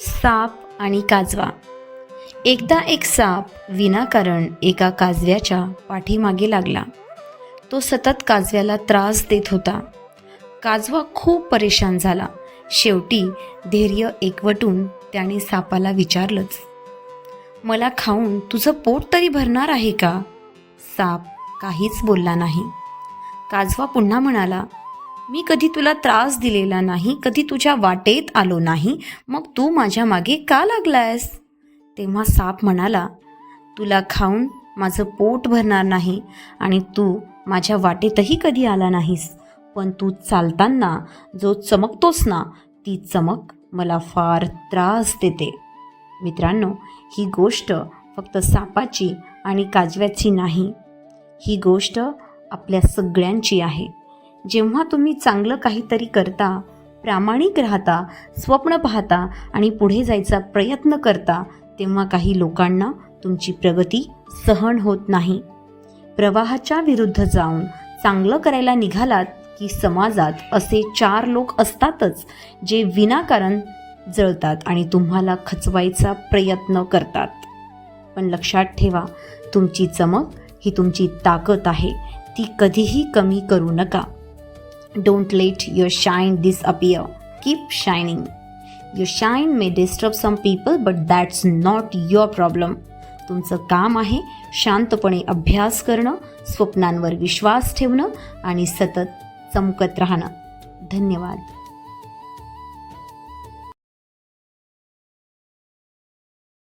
साप आणि काजवा. एकदा एक साप विनाकारण एका काजव्याच्या पाठीमागे लागला. तो सतत काजव्याला त्रास देत होता. काजवा खूप परेशान झाला. शेवटी धैर्य एकवटून त्याने सापाला विचारलंच मला खाऊन तुझं पोट तरी भरणार आहे का? साप काहीच बोलला नाही. काजवा पुन्हा म्हणाला मी कधी तुला त्रास दिलेला नाही कधी तुझ्या वाटेत आलो नाही मग तू माझ्या मागे का लागलायस? तेव्हा साप म्हणाला तुला खाऊन माझं पोट भरणार नाही आणि तू माझ्या वाटेतही कधी आला नाहीस पण तू चालताना जो चमकतोस ना ती चमक मला फार त्रास देते. मित्रांनो ही गोष्ट फक्त सापाची आणि काजव्याची नाही ही गोष्ट आपल्या सगळ्यांची आहे. जेव्हा तुम्ही चांगलं काहीतरी करता प्रामाणिक राहता स्वप्न पाहता आणि पुढे जायचा प्रयत्न करता तेव्हा काही लोकांना तुमची प्रगती सहन होत नाही. प्रवाहाच्या विरुद्ध जाऊन चांगलं करायला निघालात की समाजात असे चार लोक असतातच जे विनाकारण जळतात आणि तुम्हाला खचवायचा प्रयत्न करतात. पण लक्षात ठेवा तुमची चमक ही तुमची ताकद आहे ती कधीही कमी करू नका. Don't let your shine disappear keep shining your shine may disturb some people but that's not your problem तुमचं काम आहे शांतपणे अभ्यास करणं स्वप्नांवर विश्वास ठेवणं आणि सतत चमकत राहणं. धन्यवाद.